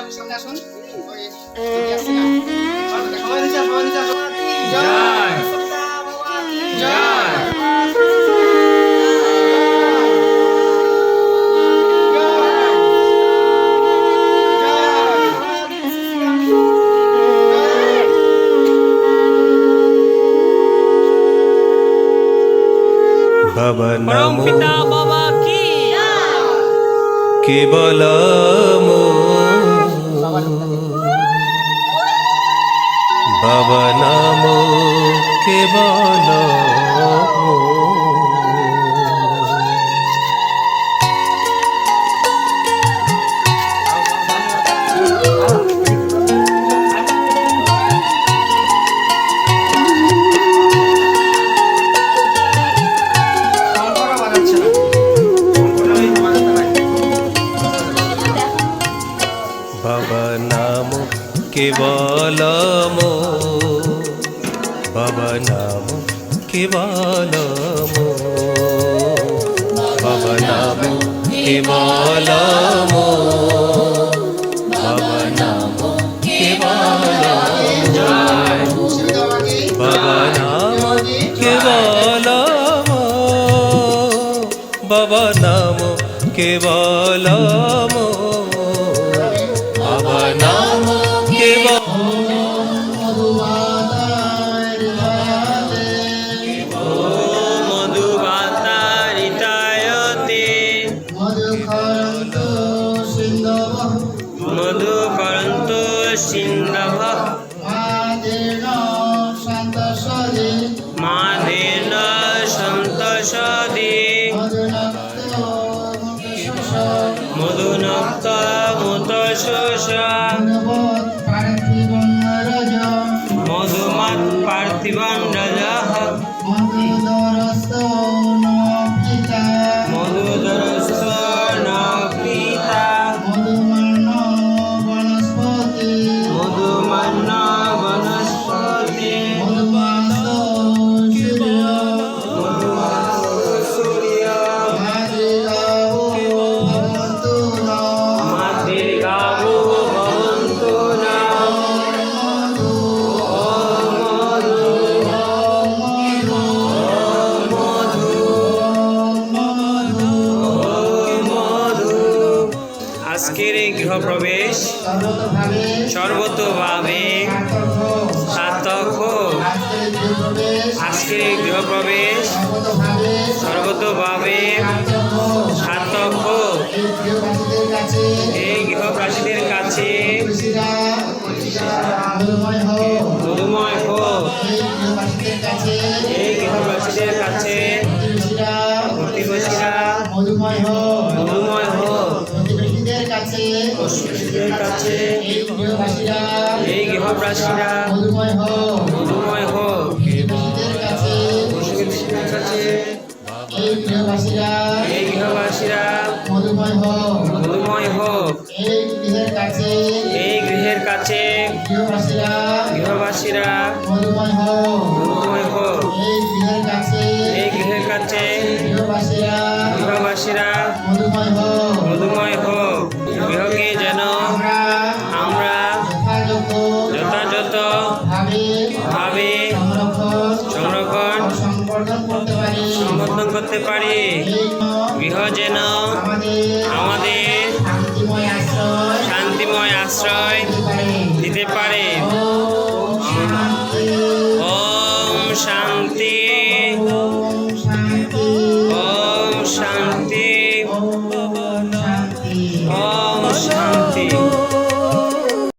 আপনি সামনে আসুন। ওই ছবি বাবা নাম কি কেবলম কেবলম বাবা নাম কেবলম বাবা নাম কেবলম বাবা নাম শিবদাবাগি, বাবা নাম কেবলম বাবা নাম কেবলম বাবা রিতায়তে মধুকরন্তু সিন্ধবঃ মাধেন সন্তসদে মধুনক্ত মধুনক্ত শোষ activar আজকের এই গৃহপ্রবেশ সর্বতভাবে আজকের এই গৃহপ্রবেশ সর্বতভাবে কাছে কাছে এই গৃহবাসীরা মধুময় হোক মধুময় কাছে এই গৃহবাসীরা এই গৃহবাসীরা মধুময় হোক। মধুময় হোক। এই গৃহের কাছে এই গৃহের কাছে গৃহবাসীরা গৃহবাসীরা মধুময় হোক। সম্বোধন করতে পারি। গৃহ যেন আমাদের শান্তিময় আশ্রয়।